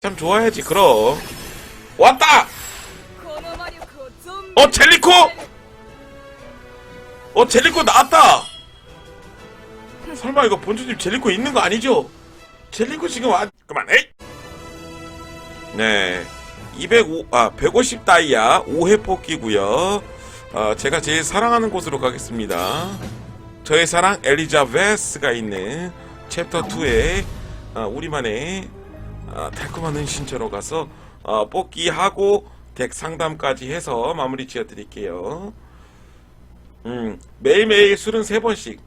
참 좋아야지 그럼 왔다! 어 젤리코! 어 젤리코 나왔다! 설마 이거 본주님 젤리코 있는 거 아니죠? 젤리코 지금 안 그만해! 네 205, 아, 150 다이아 5회 뽑기고요 어, 제가 제일 사랑하는 곳으로 가겠습니다 저의 사랑 엘리자베스가 있는 챕터 2의 어, 우리만의 어, 달콤한 은신처로 가서 어, 뽑기하고 덱 상담까지 해서 마무리 지어드릴게요. 음, 매일매일 술은 세 번씩.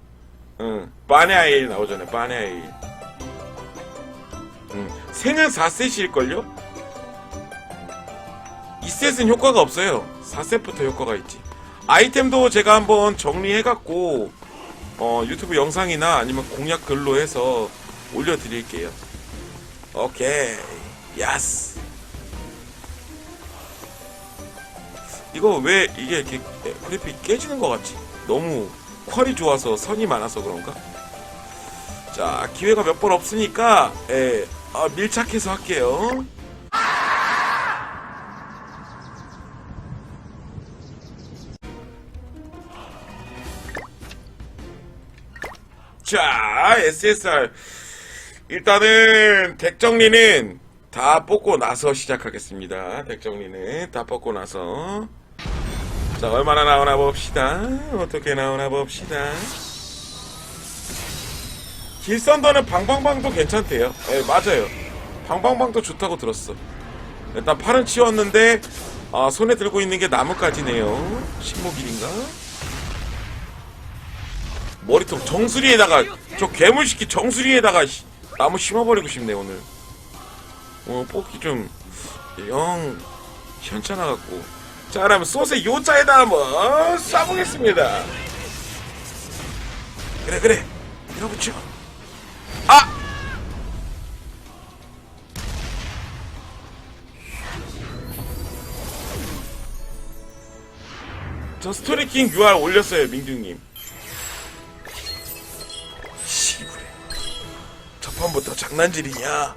음, 바네아일 나오잖아요. 바네아일. 음, 생은 4셋일걸요? 2셋은 효과가 없어요. 4셋부터 효과가 있지. 아이템도 제가 한번 정리해갖고 어, 유튜브 영상이나 아니면 공약 글로 해서 올려드릴게요. 오케이. 야스. 이거 왜 이게 이렇게 그래픽 깨지는 것 같지? 너무 퀄이 좋아서 선이 많아서 그런가? 자, 기회가 몇 번 없으니까, 예, 아, 밀착해서 할게요. 자, SSR. 일단은 덱 정리는 다 뽑고 나서 시작하겠습니다. 덱 정리는 다 뽑고 나서. 자, 얼마나 나오나 봅시다. 어떻게 나오나 봅시다. 길선더는 방방방도 괜찮대요. 예, 맞아요. 방방방도 좋다고 들었어. 일단 팔은 치웠는데, 아, 손에 들고 있는 게 나뭇가지네요. 식목일인가? 머리통 정수리에다가, 저 괴물시키 정수리에다가, 씨, 나무 심어버리고 싶네, 오늘. 어, 뽑기 좀, 영, 현찮아갖고. 자, 그러면 소스의 요자에다 한번 쏴보겠습니다. 그래, 그래. 밀어붙여. 아! 저 스토리킹 UR 올렸어요, 민규님. 첫 판부터 장난질이냐?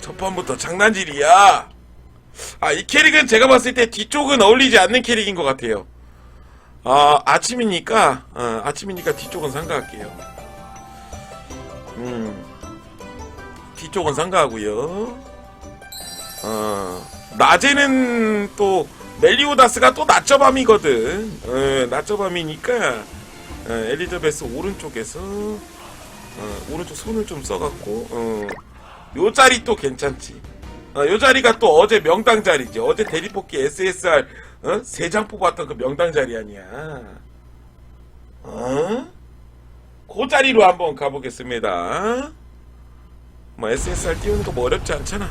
첫 판부터 장난질이야. 아, 이 캐릭은 제가 봤을 때 뒤쪽은 어울리지 않는 캐릭인 것 같아요. 아, 아침이니까, 어, 아침이니까 뒤쪽은 상가할게요. 음, 뒤쪽은 상가하고요. 어, 낮에는 또 멜리오다스가 또 낮저밤이거든. 어, 낮저밤이니까 어, 엘리자베스 오른쪽에서 어, 오른쪽 손을 좀 써갖고 어, 요 자리 또 괜찮지. 어, 요 자리가 또 어제 명당 자리지. 어제 대리뽑기 SSR 어? 세장 뽑았던 그 명당 자리 아니야. 어? 그 자리로 한번 가보겠습니다. 뭐 SSR 띄우는 거 뭐 어렵지 않잖아.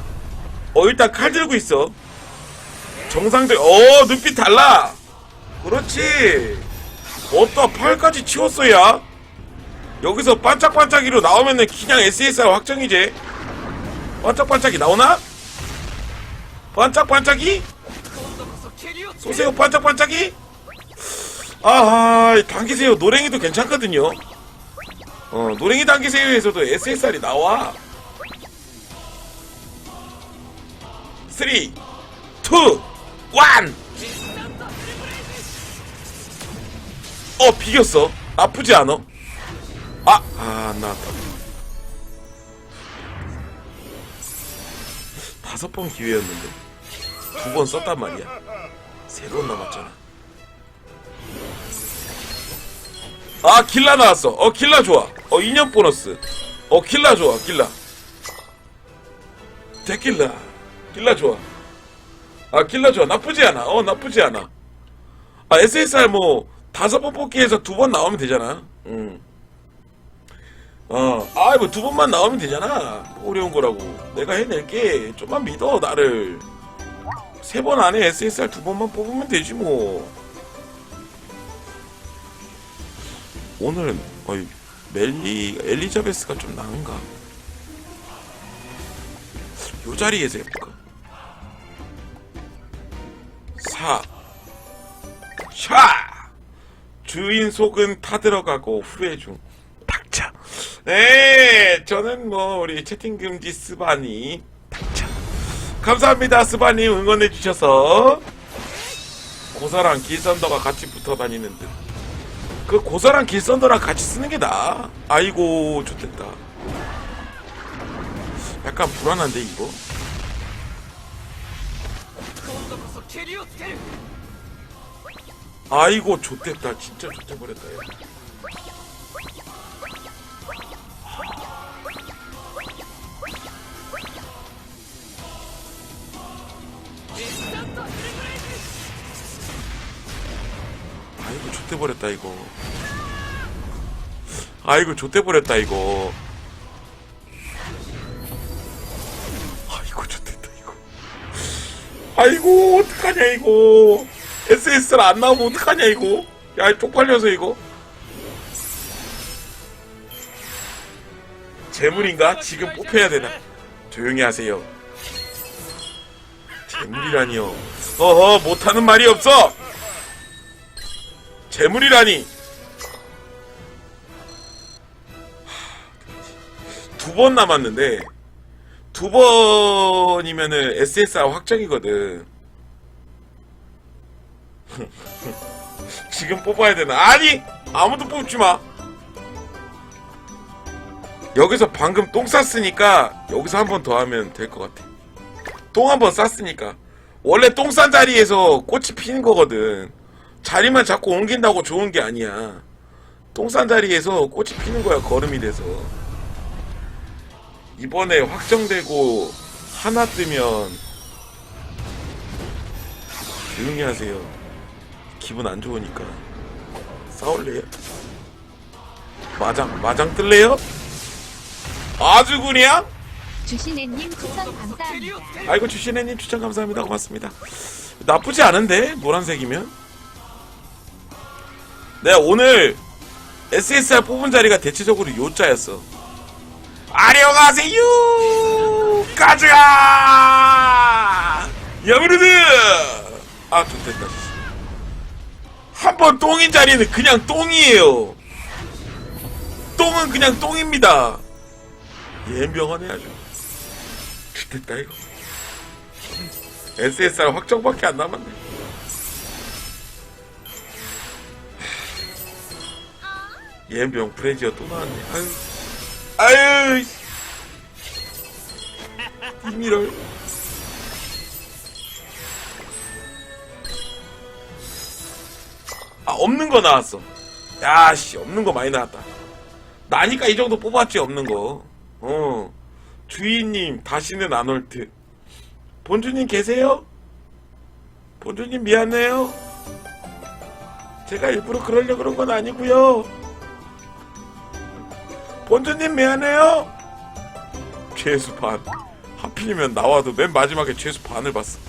어 일단 칼 들고 있어. 정상들 어 눈빛 달라. 그렇지. 어따 팔까지 치웠어야. 여기서 반짝반짝이로 나오면은 그냥 SSR 확정이지 반짝반짝이 나오나? 반짝반짝이? 소세요 반짝반짝이? 아하 당기세요 노랭이도 괜찮거든요 어 노랭이 당기세요에서도 SSR이 나와 3 2 1 어, 비겼어. 나쁘지 않아. 아, 아, 안 나왔다. 다섯 번 기회였는데. 두 번 썼단 말이야. 세 번 남았잖아. 아, 길라 나왔어. 어, 길라 좋아. 어, 2년 보너스. 어, 길라 좋아, 길라. 데킬라. 길라 좋아. 아, 길라 좋아. 나쁘지 않아. 어, 나쁘지 않아. 아, SSR 뭐, 다섯 번 뽑기에서 두 번 나오면 되잖아. 응. 어, 아이, 뭐, 두 번만 나오면 되잖아. 뭐 어려운 거라고. 내가 해낼게. 좀만 믿어, 나를. 세 번 안에 SSR 두 번만 뽑으면 되지, 뭐. 오늘은, 어이, 멜리, 엘리자베스가 좀 나은가? 요 자리에서 해볼까? 4. 샤! 주인 속은 타들어가고 후회 중. 박자. 네, 저는 뭐 우리 채팅 금지 스바니 당첨. 감사합니다, 스바니 응원해 주셔서. 고사랑 길선더가 같이 붙어 다니는 듯. 그 고사랑 길선더랑 같이 쓰는 게 나아. 아이고, 좋겠다. 약간 불안한데 이거. 아이고 좋겠다 진짜 좋다 버렸다 야. 좋대버렸다 이거. 아이고 좋대버렸다 이거. 아이고 좋댔다 이거. 아이고 어떡하냐 이거. SSR 안 나오면 어떡하냐 이거. 야 쪽팔려서 이거. 재물인가? 지금 뽑혀야 되나? 조용히 하세요. 재물이라니요. 어허 못하는 말이 없어 재물이라니 두 번 남았는데 두 번이면은 SSR 확정이거든 지금 뽑아야 되나? 아니! 아무도 뽑지 마! 여기서 방금 똥 쌌으니까 여기서 한 번 더 하면 될 것 같아. 똥 한 번 쌌으니까. 원래 똥 싼 자리에서 꽃이 피는 거거든. 자리만 자꾸 옮긴다고 좋은 게 아니야. 똥싼 자리에서 꽃이 피는 거야, 걸음이 돼서. 이번에 확정되고 하나 뜨면 조용히 하세요. 기분 안 좋으니까. 싸울래요? 마장, 마장 뜰래요? 아주군이야? 주신혜님 추천 감사합니다. 아이고, 주신혜님 추천 감사합니다. 고맙습니다. 나쁘지 않은데? 노란색이면? 내가 오늘 SSR 뽑은 자리가 대체적으로 요자였어. 안녕하세요! 가자 여러분들! 아 좋됐다 한 번 똥인 자리는 그냥 똥이에요. 똥은 그냥 똥입니다. 예병원해 아주 좋됐다 이거. SSR 확정밖에 안 남았네 예병 브레지어 또 나왔네 아유 아유 이미럴 아 없는 거 나왔어 야씨 없는 거 많이 나왔다 나니까 이 정도 뽑았지 없는 거 어 주인님 다시는 안 올 듯. 본주님 계세요? 본주님 미안해요. 제가 일부러 그러려 그런 건 아니고요. 본주님 미안해요. 최수 반. 하필이면 나와도 맨 마지막에 최수 반을 봤어.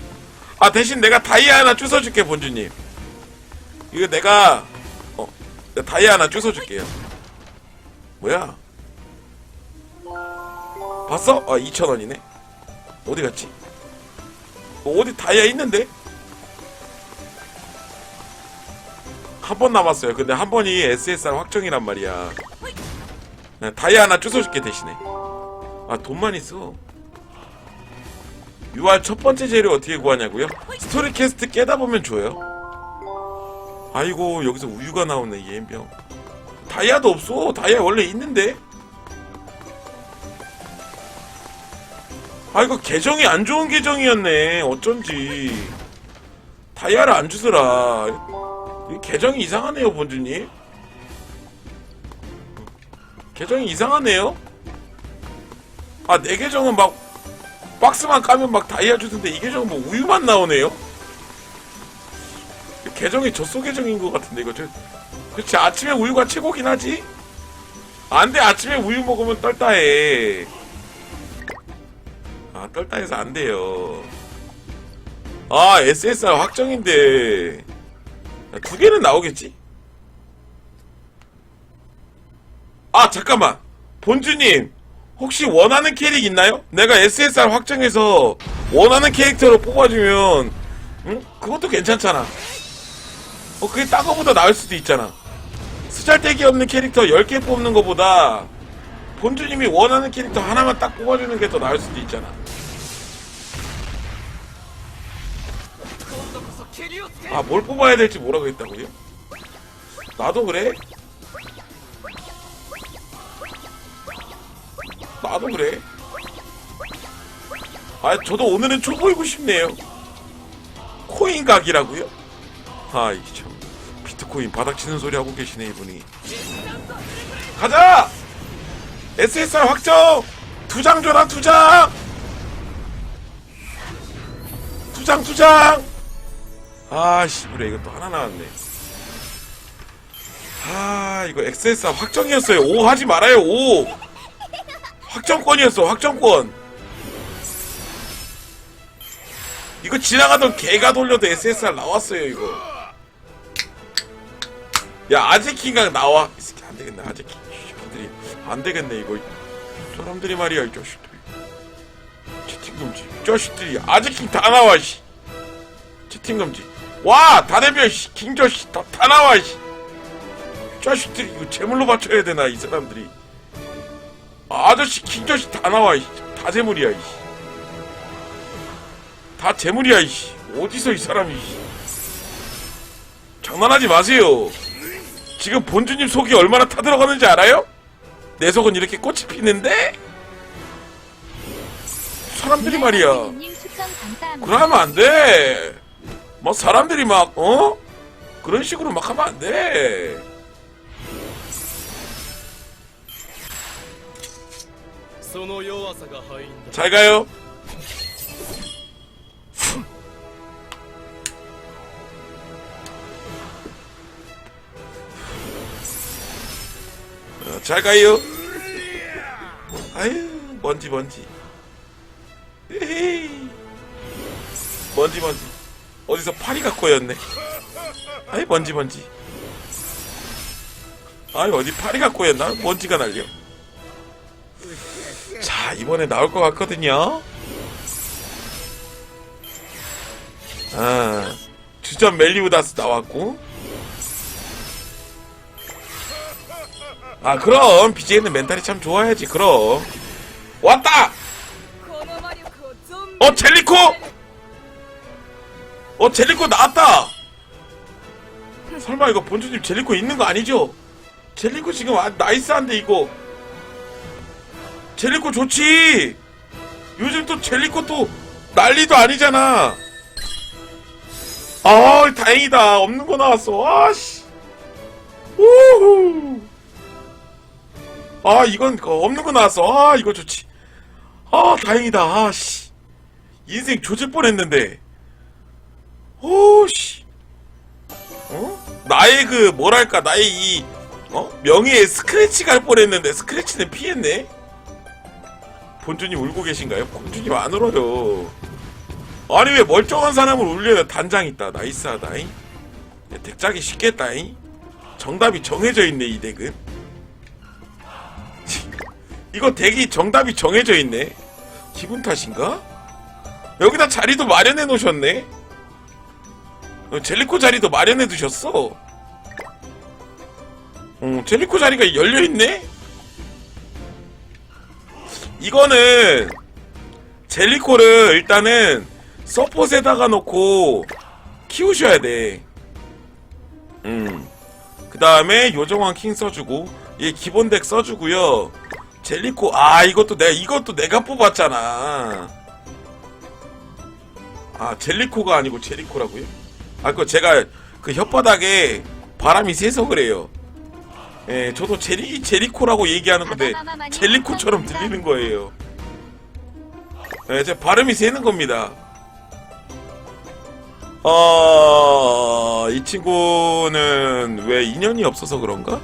아 대신 내가 다이아 하나 주워줄게 본주님. 이거 내가 어 내가 다이아 하나 주워줄게요. 뭐야? 봤어? 아 2,000원이네 어디 갔지? 어, 어디 다이아 있는데? 한 번 남았어요 근데 한 번이 SSR 확정이란 말이야 나 다이아 하나 주워줄게 대신에 아 돈만 있어. UR 첫 번째 재료 어떻게 구하냐고요? 스토리 캐스트 깨다 보면 줘요. 아이고 여기서 우유가 나오네 예병. 다이아도 없어. 다이아 원래 있는데. 아 이거 계정이 안 좋은 계정이었네. 어쩐지. 다이아를 안 주더라. 이 계정이 이상하네요 본주님 계정이 이상하네요 아 내 계정은 막 박스만 까면 막 다이아 주던데 이 계정은 뭐 우유만 나오네요 계정이 젖소 계정인 것 같은데 이거 저 그치 아침에 우유가 최고긴 하지 안돼 아침에 우유 먹으면 떨다해 아, 떨다해서 안 돼요. 아, SSR 확정인데. 야, 두 개는 나오겠지? 아 잠깐만 본주님 혹시 원하는 캐릭 있나요? 내가 SSR 확정해서 원하는 캐릭터로 뽑아주면 응? 그것도 괜찮잖아 어 그게 딴 거보다 나을 수도 있잖아 스잘데기 없는 캐릭터 10개 뽑는 거보다 본주님이 원하는 캐릭터 하나만 딱 뽑아주는 게 더 나을 수도 있잖아 아 뭘 뽑아야 될지 뭐라고 했다고요? 나도 그래? 나도 그래? 아 저도 오늘은 초보이고 싶네요 코인 각이라고요? 아이 참 비트코인 바닥치는 소리 하고 계시네 이분이 가자! SSR 확정! 두 장 줘라 두 장! 두 장 두 장 아씨 그래 이거 또 하나 나왔네 아 이거 XSR 확정이었어요 5 하지 말아요 5 확정권이었어 확정권. 이거 지나가던 개가 돌려도 SSR 나왔어요 이거. 야 아제킹각 나와. 이 새끼 안되겠네 아제킹. 이 새끼들이 안되겠네 이거. 사람들이 말이야 이 자식들이. 채팅 금지. 이 자식들이 아제킹 다 나와 씨. 채팅 금지. 와 다대별 씨 킹저 씨다 다 나와 씨. 이 자식들이 이거 제물로 바쳐야 되나 이 사람들이 아, 아저씨 킹저 씨 다 나와 이다 재물이야 이씨 다 재물이야 이씨 어디서 이 사람이 이씨 장난하지 마세요 지금 본주님 속이 얼마나 타들어가는지 알아요? 내 속은 이렇게 꽃이 피는데 사람들이 말이야 님 추천 감사합니다. 그러면 안 돼. 뭐 사람들이 막 어? 그런 식으로 막 하면 안 돼. 잘 가요. 어, 잘 가요. 아유 먼지 먼지. 에헤이. 먼지 먼지. 어디서 파리가 꼬였네. 아이 먼지 먼지. 아이 어디 파리가 꼬였나? 먼지가 날려. 이번에 나올 것 같거든요. 아, 주전 멜리우다스 나왔고. 아, 그럼 BJ는 멘탈이 참 좋아야지. 그럼 왔다. 어, 젤리코. 어, 젤리코 나왔다. 설마 이거 본주님 젤리코 있는 거 아니죠? 젤리코 지금 아, 나이스한데 이거. 젤리코 좋지. 요즘 또 젤리코 또 난리도 아니잖아. 아 다행이다 없는 거 나왔어. 아씨. 우후. 아 이건 그 없는 거 나왔어. 아 이거 좋지. 아 다행이다. 아씨. 인생 조질 뻔했는데. 오씨. 어? 나의 그 뭐랄까 나의 이 어? 명예의 스크래치 갈 뻔했는데 스크래치는 피했네. 본주님 울고 계신가요? 본주님 안 울어요. 아니 왜 멀쩡한 사람을 울려요? 단장 있다. 나이스하다잉. 야, 덱작이 쉽겠다잉. 정답이 정해져 있네 이 덱은. 이거 덱이 정답이 정해져 있네. 기분 탓인가? 여기다 자리도 마련해 놓으셨네. 어, 젤리코 자리도 마련해 두셨어. 어, 젤리코 자리가 열려 있네. 이거는 젤리코를 일단은 서폿에다가 놓고 키우셔야 돼. 음. 그 다음에 요정왕 킹 써주고 얘 기본 덱 써주고요. 젤리코 아 이것도 내가 이것도 내가 뽑았잖아. 아 젤리코가 아니고 제리코라고요? 아 그거 제가 그 혓바닥에 바람이 새서 그래요. 예, 저도 제리 제리코라고 얘기하는 건데 젤리코처럼 들리는 거예요. 예, 제 발음이 새는 겁니다. 어, 이 친구는 왜 인연이 없어서 그런가?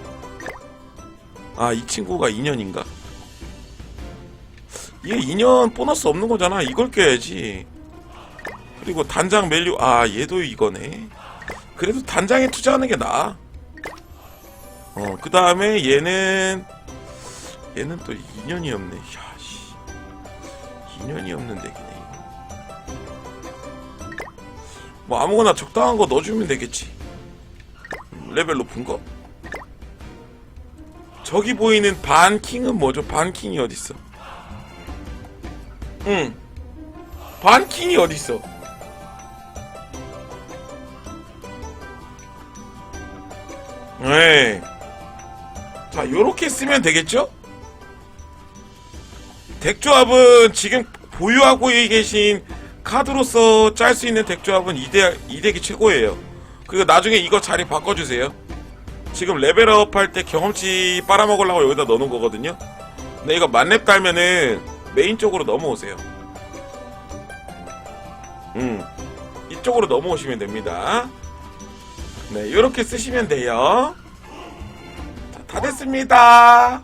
아, 이 친구가 인연인가? 이게 인연 보너스 없는 거잖아. 이걸 껴야지. 그리고 단장 멜류, 아, 얘도 이거네. 그래도 단장에 투자하는 게 나아. 어, 그 다음에 얘는 얘는 또 인연이 없네. 야, 씨. 인연이 없는 덱이네. 뭐 아무거나 적당한 거 넣어주면 되겠지. 음, 레벨 높은 거? 저기 보이는 반킹은 뭐죠? 반킹이 어딨어? 응. 반킹이 어딨어? 에이. 자, 요렇게 쓰면 되겠죠? 덱 조합은 지금 보유하고 계신 카드로서 짤 수 있는 덱 조합은 이 덱, 이 덱이 최고예요. 그리고 나중에 이거 자리 바꿔주세요. 지금 레벨업 할 때 경험치 빨아먹으려고 여기다 넣어놓은 거거든요. 근데 이거 만렙 달면은 메인 쪽으로 넘어오세요. 음. 이쪽으로 넘어오시면 됩니다. 네, 이렇게 쓰시면 돼요. 자, 다 됐습니다.